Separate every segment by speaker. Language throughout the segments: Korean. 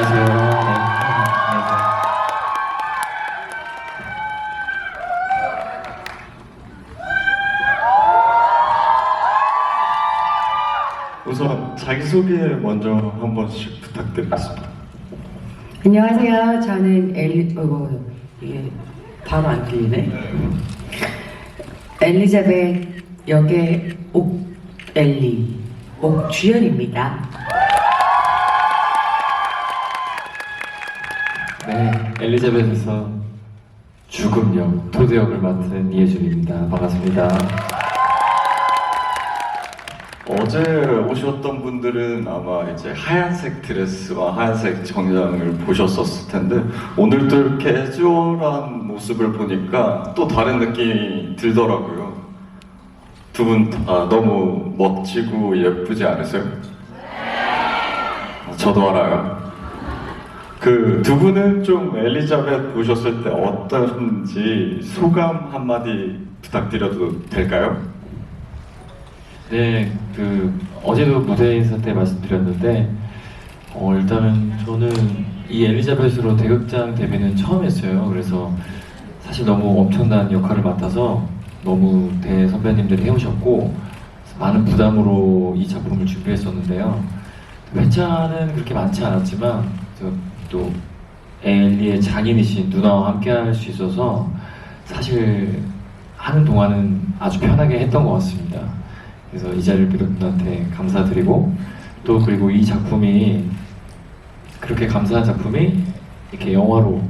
Speaker 1: 안녕하세요. 네.
Speaker 2: 자기소개 먼저 한 번씩 부탁드리겠습니다.
Speaker 3: 안녕하세요. 저는 엘리, 어이구, 이게 바로 안 들리네. 엘리자벳 역의 옥 엘리, 옥주연입니다.
Speaker 1: 엘리자벳에서 죽음 역, 토드 역을 맡은 이혜준입니다. 반갑습니다.
Speaker 2: 어제 오셨던 분들은 아마 이제 하얀색 드레스와 하얀색 정장을 보셨었을 텐데 오늘도 이렇게 애주얼한 모습을 보니까 또 다른 느낌이 들더라고요. 두 분 다 너무 멋지고 예쁘지 않으세요? 저도 알아요. 그 두 분은 좀 엘리자벳 보셨을 때 어떤지 소감 한마디 부탁드려도 될까요?
Speaker 1: 네, 그 어제도 무대 인사 때 말씀드렸는데 어, 일단은 저는 이 엘리자벳으로 대극장 데뷔는 처음 했어요. 그래서 사실 너무 엄청난 역할을 맡아서 너무 대 선배님들이 해오셨고 많은 부담으로 이 작품을 준비했었는데요. 회차는 그렇게 많지 않았지만 저 또 엘리의 장인이신 누나와 함께 할 수 있어서 사실 하는 동안은 아주 편하게 했던 것 같습니다. 그래서 이 자리를 빌어 누나한테 감사드리고 또 그리고 이 작품이 그렇게 감사한 작품이 이렇게 영화로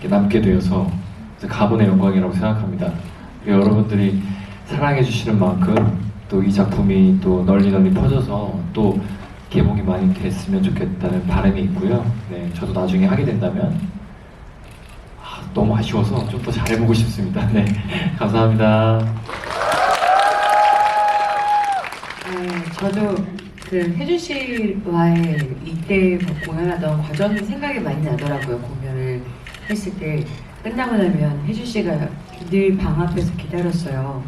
Speaker 1: 이렇게 남게 되어서 가문의 영광이라고 생각합니다. 여러분들이 사랑해 주시는 만큼 또 이 작품이 또 널리 널리 퍼져서 또 개봉이 많이 됐으면 좋겠다는 바람이 있고요. 네, 저도 나중에 하게 된다면 아, 너무 아쉬워서 좀 더 잘해보고 싶습니다. 네, 감사합니다.
Speaker 3: 네, 저도 그 혜준 씨와의 이때 공연하던 과정이 생각이 많이 나더라고요. 공연을 했을 때 끝나고 나면 혜준 씨가 늘 방 앞에서 기다렸어요.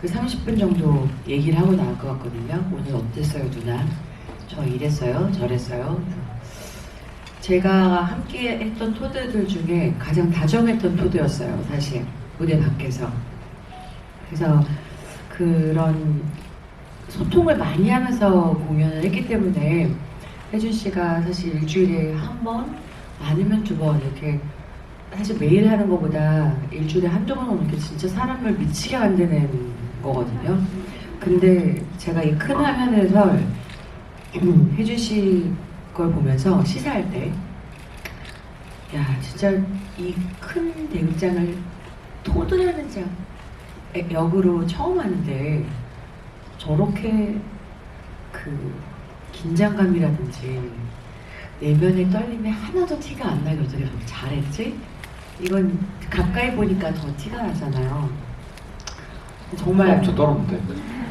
Speaker 3: 그 30분 정도 얘기를 하고 나올 것 같거든요. 오늘 어땠어요, 누나? 저 이랬어요, 저랬어요. 제가 함께 했던 토드들 중에 가장 다정했던 토드였어요, 사실. 무대 밖에서. 그래서 그런 소통을 많이 하면서 공연을 했기 때문에 혜준 씨가 사실 일주일에 한 번, 아니면 두 번 이렇게 사실 매일 하는 것보다 일주일에 한두 번 오는 게 진짜 사람을 미치게 만드는 거거든요. 근데 제가 이 큰 화면에서 혜준 씨걸 보면서 시사할 때, 야, 진짜 이 큰 대극장을 토드라는 장 역으로 처음 하는데 저렇게 그 긴장감이라든지 내면의 떨림이 하나도 티가 안 나게 어떻게 잘했지? 이건 가까이 보니까 더 티가 나잖아요. 정말
Speaker 1: 엄청 떨었는데.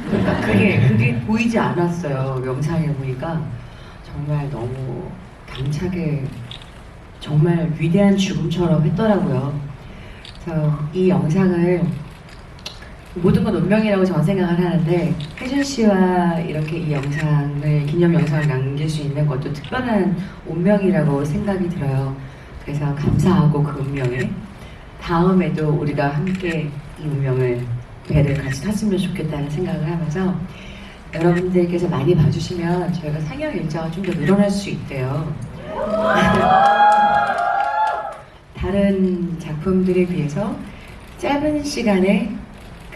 Speaker 3: 그러니까 그게 그게 보이지 않았어요 영상에 보니까 정말 너무 당차게 정말 위대한 죽음처럼 했더라고요. 그래서 이 영상을 모든 건 운명이라고 저는 생각을 하는데 혜준 씨와 이렇게 이 영상을 기념 영상을 남길 수 있는 것도 특별한 운명이라고 생각이 들어요. 그래서 감사하고 그 운명에 다음에도 우리가 함께 이 운명을 배를 같이 탔으면 좋겠다는 생각을 하면서 여러분들께서 많이 봐주시면 저희가 상영 일정가 좀 더 늘어날 수 있대요. 다른 작품들에 비해서 짧은 시간에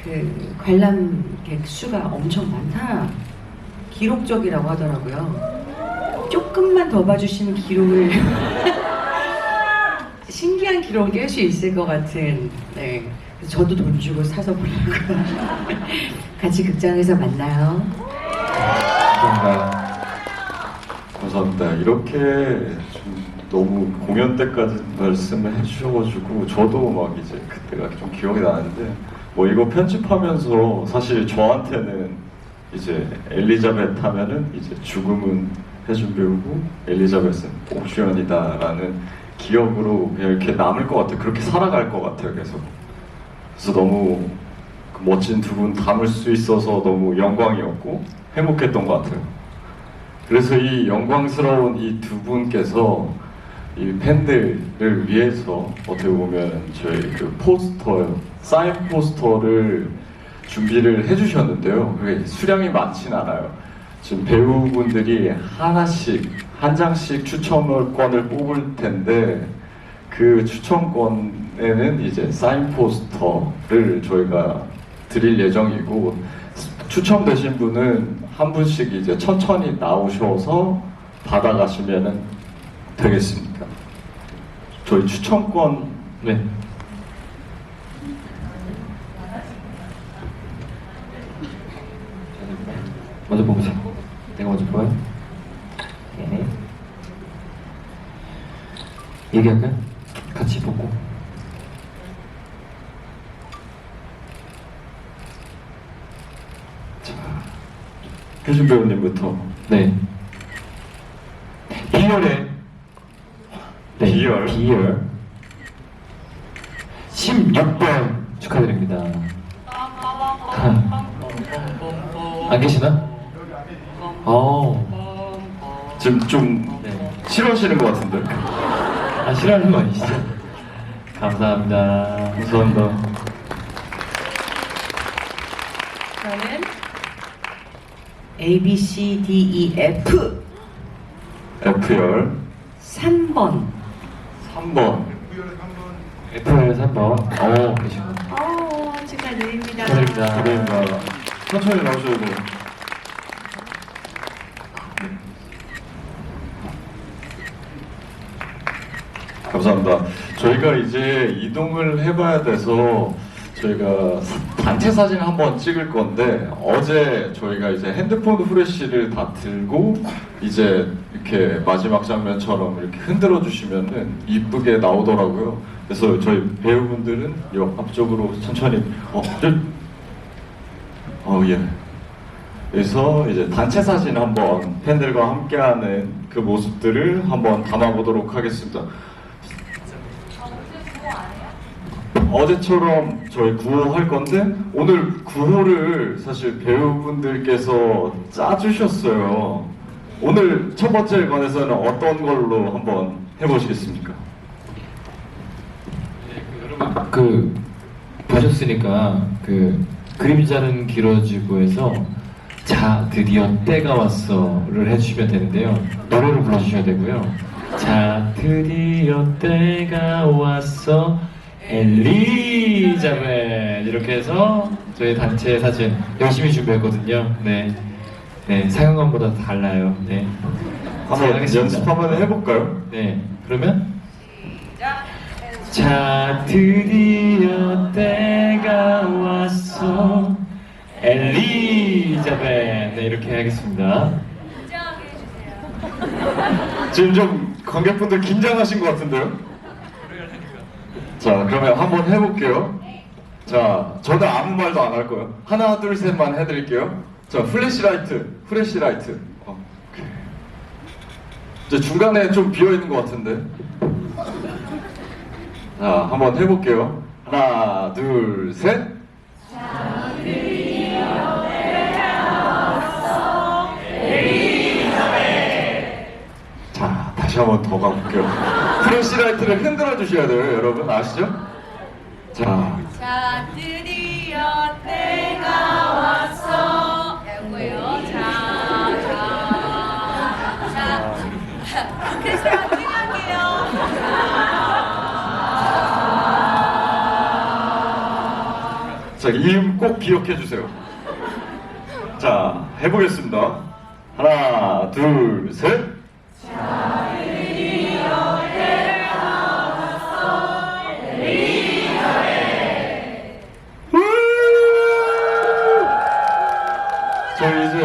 Speaker 3: 그 관람객 수가 엄청 많다. 기록적이라고 하더라고요. 조금만 더 봐주시는 기록을 신기한 기록을 깰수 있을 것 같은 네. 저도 돈 주고 사서 보려고요. 같이 극장에서 만나요.
Speaker 1: 감사합니다.
Speaker 2: 감사합니다. 이렇게 좀 너무 공연 때까지 말씀을 해주셔가지고 저도 막 이제 그때가 좀 기억이 나는데 뭐 이거 편집하면서 사실 저한테는 이제 엘리자벳 하면은 이제 죽음은 해준 배우고 엘리자벳은 옥주연이다라는 기억으로 그냥 이렇게 남을 것 같아요. 그렇게 살아갈 것 같아요. 계속. 그래서 너무 그 멋진 두 분 담을 수 있어서 너무 영광이었고 행복했던 것 같아요. 그래서 이 영광스러운 이 두 분께서 이 팬들을 위해서 어떻게 보면 저희 그 포스터, 사인 포스터를 준비를 해주셨는데요. 그게 수량이 많진 않아요. 지금 배우분들이 하나씩, 한 장씩 추첨권을 뽑을 텐데 그 추첨권에는 이제 사인 포스터를 저희가 드릴 예정이고 추첨되신 분은 한 분씩 이제 천천히 나오셔서 받아가시면 되겠습니다. 저희 추첨권
Speaker 1: 네. 먼저 보세요. 내가 먼저 보여요? 네. 얘기할까요? 같이 보고.
Speaker 2: 자, 혜준 배우님부터
Speaker 1: 네. 비열의 네,
Speaker 2: 비열.
Speaker 1: 비열 16번 축하드립니다. 안 계시나? 어.
Speaker 2: 지금 좀
Speaker 1: 네.
Speaker 2: 싫어하시는 것 같은데
Speaker 1: 아 싫어하는 거 아니시죠? 감사합니다.
Speaker 2: 감사합니다.
Speaker 3: 저는 A, B, C, D, E, F
Speaker 2: F열
Speaker 3: 3번.
Speaker 2: 3번
Speaker 1: FR 3번. 어, 계시고.
Speaker 3: 어, 축하드립니다.
Speaker 1: 축하드립니다.
Speaker 2: 감사합니다. 천천히 나오셔야 돼요. 감사합니다. 저희가 이제 이동을 해봐야 돼서 저희가 단체 사진 한번 찍을 건데 어제 저희가 이제 핸드폰 후레쉬를 다 들고 이제 이렇게 마지막 장면처럼 이렇게 흔들어 주시면은 이쁘게 나오더라고요. 그래서 저희 배우분들은 요 앞쪽으로 천천히 어, 저- 어, 예. 그래서 이제 단체 사진 한번 팬들과 함께하는 그 모습들을 한번 담아보도록 하겠습니다. 어제처럼 저희 구호 할 건데 오늘 구호를 사실 배우분들께서 짜주셨어요. 오늘 첫 번째 관에서는 어떤 걸로 한번 해보시겠습니까?
Speaker 1: 그 보셨으니까 그 그림자는 길어지고 해서 자 드디어 때가 왔어를 해주시면 되는데요 노래로 불러주셔야 되고요 자 드디어 때가 왔어 엘리자벳 이렇게 해서 저희 단체 사진 열심히 준비했거든요. 네, 네 상영관보다 달라요. 네.
Speaker 2: 한번. 연습 한번 해볼까요?
Speaker 1: 네, 그러면 자 드디어 때가 왔어? 엘리자벳 네 이렇게 하겠습니다.
Speaker 2: 지금 좀 관객분들 긴장하신 것 같은데요? 자, 그러면 한번 해볼게요. 자, 저는 아무 말도 안 할 거예요. 하나, 둘, 셋만 해드릴게요. 자, 플래시라이트, 플래시라이트. 어, 오케이. 저 중간에 좀 비어있는 것 같은데. 자, 한번 해볼게요. 하나, 둘, 셋. 자, 다시 한번 더 가볼게요. 플래시라이트를 흔들어 주셔야 돼요, 여러분. 아시죠? 자,
Speaker 4: 자, 드디어 때가 왔어. 이거예요. 자, 자, 자. 크리스탈 팅할게요.
Speaker 2: 자, 이음 꼭 기억해 주세요. 자, 해보겠습니다. 하나, 둘, 셋. 저 이제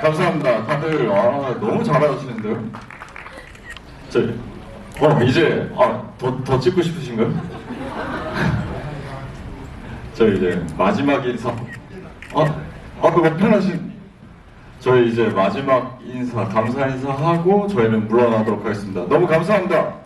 Speaker 2: 감사합니다. 다들 아, 너무 잘하시는데요. 저, 어 이제 아더 더 찍고 싶으신가요? 저 이제 마지막 인사. 아, 아 그거 편하신. 저희 이제 마지막 인사, 감사 인사 하고 저희는 물러나도록 하겠습니다. 너무 감사합니다.